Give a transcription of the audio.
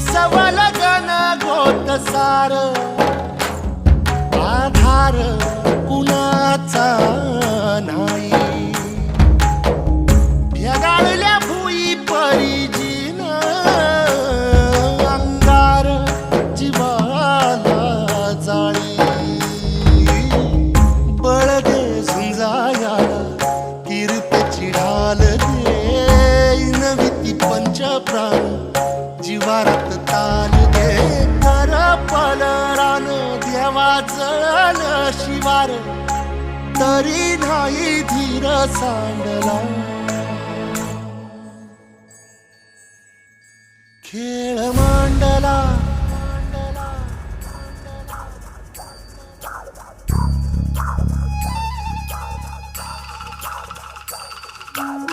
उसवल गण गोत सार. आधार कुणाचा नाही. भेगाळल्या भुई परिजीन अंगार जीवाला जाळी. बळदे झुंजाया कीर्तची ढाल दे. नविती पंच प्राण वारत तान दे. कर पल रान देवा जळ शिवार तरी नाही धीर सांडला. खेळ मांडला. Bye.